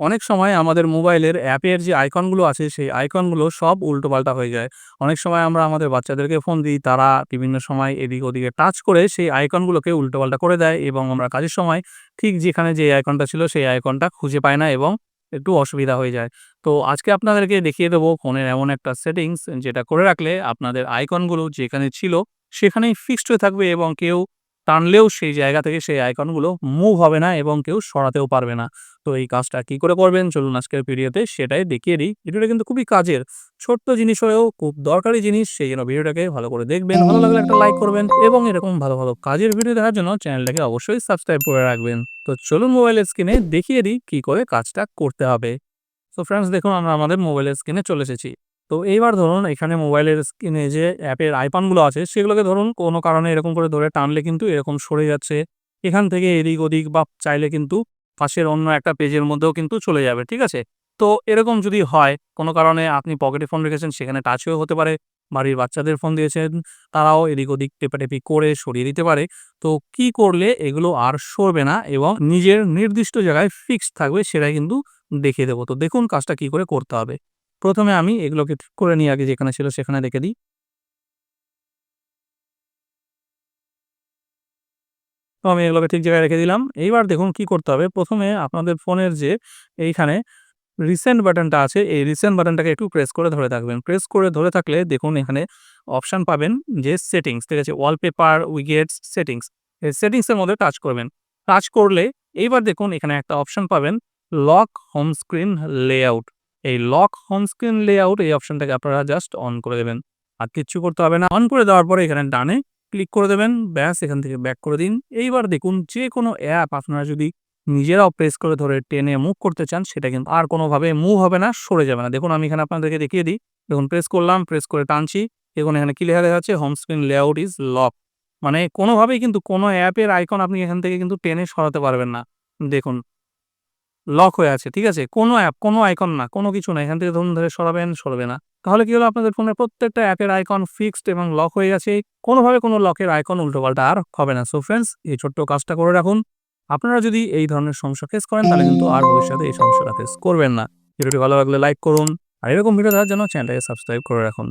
অনেক সময় আমাদের মোবাইলের অ্যাপের যে আইকনগুলো আছে সেই আইকনগুলো সব উল্টোপাল্টা হয়ে যায়। অনেক সময় আমরা আমাদের বাচ্চাদেরকে ফোন দিই, তারা বিভিন্ন সময় এদিক ওদিকে টাচ করে সেই আইকনগুলোকে উল্টোপাল্টা করে দেয় এবং আমরা কাজের সময় ঠিক যেখানে যে আইকনটা ছিল সেই আইকনটা খুঁজে পাই না এবং একটু অসুবিধা হয়ে যায়। তো আজকে আপনাদেরকে দেখিয়ে দেবো ফোনের এমন একটা সেটিংস যেটা করে রাখলে আপনাদের আইকনগুলো যেখানে ছিল সেখানেই ফিক্সড হয়ে থাকবে এবং কেউ টানলেও সেই জায়গা থেকে সেই আইকনগুলো মুভ হবে না এবং কেউ সরাতেও পারবে না। তো এই কাজটা কি করে করবেন চলুন আজকের ভিডিওতে সেটাই দেখিয়ে দিই। ভিডিওটা কিন্তু খুবই কাজের। ছোট্ট জিনিস হয়েও খুব দরকারি জিনিস সেই জন্য ভিডিওটাকে ভালো করে দেখবেন। ভালো লাগলে একটা লাইক করবেন এবং এরকম ভালো, ভালো কাজের ভিডিও দেখার জন্য চ্যানেলটাকে অবশ্যই সাবস্ক্রাইব করে রাখবেন। তো চলুন মোবাইলের স্ক্রিনে দেখিয়ে দিই কি করে কাজটা করতে হবে। তো ফ্রেন্ডস দেখুন আমরা আমাদের মোবাইলের স্ক্রিনে চলে এসেছি। তো এইবার ধরুন এখানে মোবাইলের স্ক্রিনে যে অ্যাপের আইকনগুলো আছে, সেগুলোকে ধরুন কোনো কারণে এরকম করে ধরে টানলে কিন্তু এরকম সরে যাচ্ছে। এখান থেকে এদিক ওদিক বা চাইলে কিন্তু পাশের অন্য একটা পেজের মধ্যেও কিন্তু চলে যাবে। ঠিক আছে? তো এরকম যদি হয়, কোনো কারণে আপনি পকেটে ফোন রেখেছেন, সেখানে টাচ হয়েও হতে পারে। বাড়ির বাচ্চাদের ফোন দিয়েছেন, তারাও এদিক ওদিক টেপাটেপি করে সরিয়ে দিতে পারে। তো কি করলে এগুলো আর সরবে না এবং নিজের নির্দিষ্ট জায়গায় ফিক্সড থাকবে সেটাই কিন্তু দেখিয়ে দেবো। তো দেখুন কাজটা কি করে করতে হবে। প্রথমে আমি এগুলোকে ঠিক করে নিই আগে যেখানে ছিল সেখানে রেখে দিই। তো আমি এগুলোকে ঠিক জায়গায় রেখে দিলাম। এইবার দেখুন কি করতে হবে। প্রথমে আপনাদের ফোনের যে এইখানে রিসেন্ট বাটনটা আছে এই রিসেন্ট বাটনটাকে একটু প্রেস করে ধরে থাকবেন। প্রেস করে ধরে থাকলে দেখুন এখানে অপশান পাবেন যে সেটিংস ঠিক আছে? Wallpaper, widgets, settings. এই সেটিংস এর মধ্যে টাচ করবেন। টাচ করলে এইবার দেখুন এখানে একটা অপশান পাবেন লক হোম স্ক্রিন লেআউট। এই লক হোম স্ক্রিন লেআউট এই অপশনটাকে আপনারা জাস্ট অন করে দেবেন। আর কিচ্ছু করতে হবে না। অন করে দেওয়ার পরে এখানে ডানে ক্লিক করে দেবেন। ব্যাস এখান থেকে ব্যাক করে দিন। এইবার দেখুন যে কোনো অ্যাপ আপনারা যদি নিজেরাও প্রেস করে ধরে টেনে মুভ করতে চান সেটা কিন্তু আর কোনোভাবে মুভ হবে না, সরে যাবে না। দেখুন আমি এখানে আপনাদেরকে দেখিয়ে দিই। দেখুন প্রেস করলাম, প্রেস করে টানছি। দেখুন এখানে কি লেখা যাচ্ছে home screen layout is lock. মানে কোনোভাবেই কিন্তু কোনো অ্যাপের আইকন আপনি এখান থেকে কিন্তু টেনে সরাতে পারবেন না। দেখুন লক হয়ে আছে। ঠিক আছে? কোনো অ্যাপ, কোনো আইকন না, কোনো কিছু না। এখান থেকে ধরুন ধরে সরাবেন, সরবে না। তাহলে কি হলো আপনাদের ফোনের প্রত্যেকটা অ্যাপের আইকন ফিক্সড এবং লক হয়ে গেছে। কোনোভাবে কোনো লকের আইকন উল্টোপাল্টা আর হবে না। সো ফ্রেন্ডস এই ছোট্ট কাজটা করে রাখুন। আপনারা যদি এই ধরনের সমস্যা ফেস করেন তাহলে কিন্তু আর ভবিষ্যতে এই সমস্যাটা ফেস করবেন না। ভিডিওটি ভালো লাগলে লাইক করুন। আর এরকম ভিডিও দেখার জন্য চ্যানেলটাকে সাবস্ক্রাইব করে রাখুন।